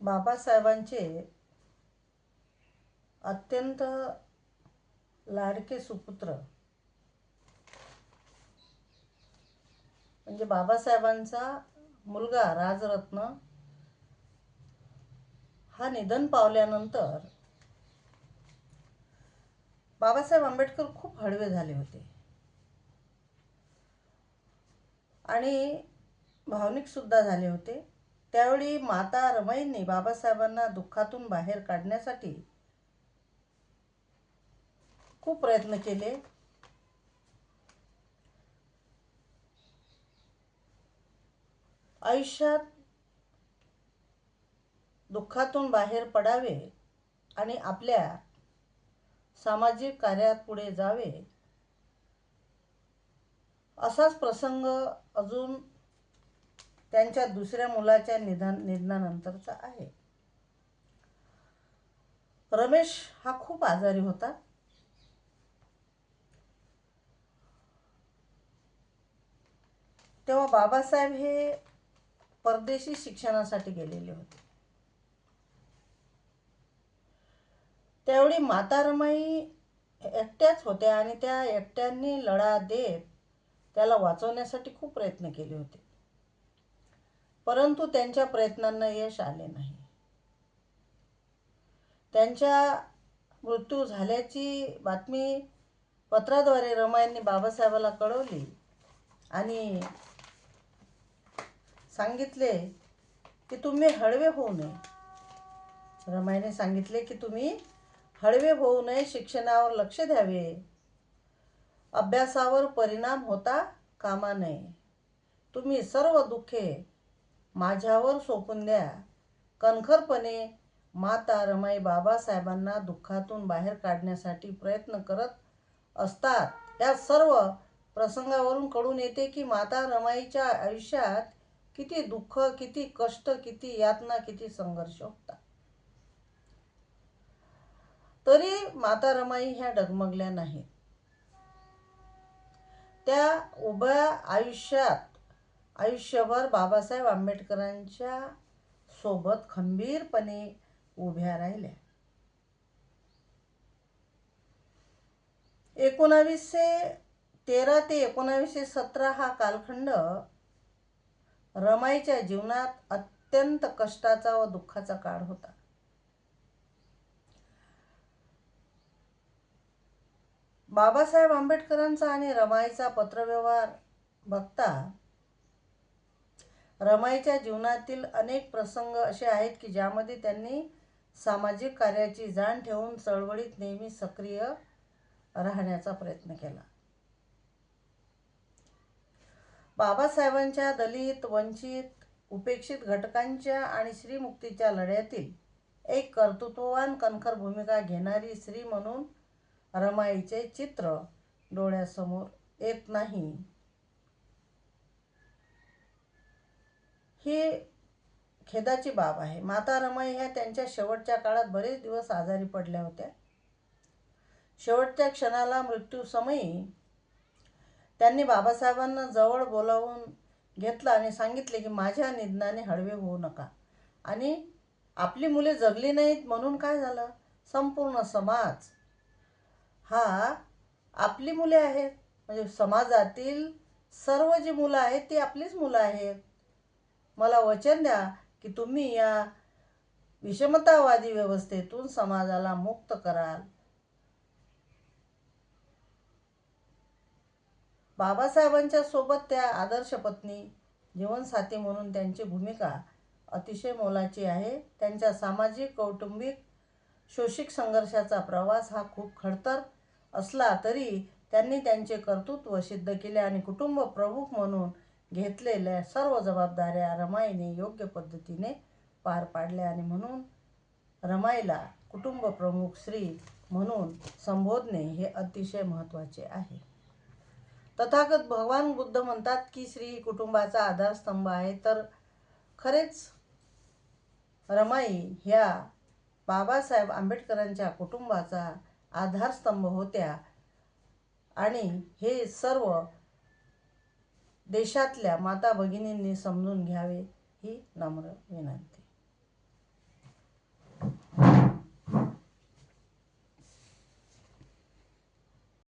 बाबासाहेबांचे अत्यंत लाडके सुपुत्र. म्हणजे बाबासाहेबांचा मुलगा राजरत्न हा निधन पावल्यानंतर बाबासाहेब आंबेडकर खूप हळवे झाले होते. आणि भावनिक सुद्धा झाले होते. त्यावेळी माता रमाईंनी बाबासाहेबांना दुःखातून बाहेर काढण्यासाठी खूप प्रयत्न केले. आयुष्यात दुःखातून बाहेर पडावे आणि आपल्या सामाजिक कार्यात पुढे जावे असाच प्रसंग अजून त्यांच्या दुसऱ्या मुलाच्या निधन निधनानंतरचा आहे. रमेश हा खूप आजारी होता. तेव्हा बाबासाहेब हे परदेशी शिक्षणासाठी गेलेले होते. त्यावेळी माता रमाई एकट्याच होत्या आणि त्या एकट्यांनी लढा देत त्याला वाचवण्यासाठी खूप प्रयत्न केले होते. परंतु त्यांच्या प्रयत्नांना यश आले नाही. त्यांच्या मृत्यू झाल्याची बातमी पत्राद्वारे रमायांनी बाबासाहेबाला कळवली आणि सांगितले की तुम्ही हळवे होऊ नये. रमाईने सांगितले की तुम्ही हळवे होऊ नये शिक्षणावर लक्ष द्यावे. अभ्यासावर परिणाम होता कामा नये. तुम्ही सर्व दुःखे माझ्यावर सोपून द्या. कणखरपणे माता रमाई बाबासाहेबांना दुःखातून बाहेर काढण्यासाठी प्रयत्न करत असतात. या सर्व प्रसंगावरून कळून येते की माता रमाईच्या आयुष्यात किती दुःख किती कष्ट किती यातना किती संघर्ष होता तरी माता रमाई ह्या डगमगल्या नाहीत. त्या उभ्या आयुष्यात आयुष्यभर बाबासाहेब आंबेडकरांच्या सोबत खंबीरपणे उभ्या राहिल्या. एकोणावीसशे तेरा ते एकोणावीसशे सतरा हा कालखंड रमाईच्या जीवनात अत्यंत कष्टाचा व दुःखाचा काळ होता. बाबासाहेब आंबेडकरांचा आणि रमाईचा पत्रव्यवहार बघता रमाईच्या जीवनातील अनेक प्रसंग असे आहेत की ज्यामध्ये त्यांनी सामाजिक कार्याची जाण ठेवून चळवळीत नेहमी सक्रिय राहण्याचा प्रयत्न केला. बाबासाहेबांच्या दलित वंचित उपेक्षित घटकांच्या आणि श्रीमुक्तीच्या लढ्यातील एक कर्तृत्ववान कणखर भूमिका घेणारी स्त्री म्हणून रमाईचे चित्र डोळ्यासमोर येत नाही. ही खेदाची बाब आहे. माता रमाई ह्या त्यांच्या शेवटच्या काळात बरेच दिवस आजारी पडल्या होत्या. शेवटच्या क्षणाला मृत्यूसमयी त्यांनी बाबासाहेबांना जवळ बोलावून घेतलं आणि सांगितले की माझ्या निधनाने हळवे होऊ नका. आणि आपली मुले जगली नाहीत म्हणून काय झालं? संपूर्ण समाज हा आपली मुले आहेत. म्हणजे समाजातील सर्व जी मुलं आहेत ती आपलीच मुलं आहेत. मला वचन द्या की तुम्ही या विषमतावादी व्यवस्थेतून समाजाला मुक्त कराल. बाबासाहेबांच्या सोबत त्या आदर्श पत्नी जीवनसाथी म्हणून त्यांची भूमिका अतिशय मोलाची आहे. त्यांच्या सामाजिक कौटुंबिक शोषिक संघर्षाचा प्रवास हा खूप खडतर असला तरी त्यांनी त्यांचे कर्तृत्व सिद्ध केले आणि कुटुंब प्रमुख म्हणून घेतलेल्या सर्व जबाबदाऱ्या रमाईने योग्य पद्धतीने पार पाडल्या आणि म्हणून रमाईला कुटुंब प्रमुख स्त्री म्हणून संबोधणे हे अतिशय महत्त्वाचे आहे. तथागत भगवान बुद्ध म्हणतात की स्त्री कुटुंबाचा आधारस्तंभ आहे तर खरेच रमाई ह्या बाबासाहेब आंबेडकरांच्या कुटुंबाचा आधारस्तंभ होत्या आणि हे सर्व देशातल्या माता भगिनींनी समजून घ्यावे ही नम्र विनंती.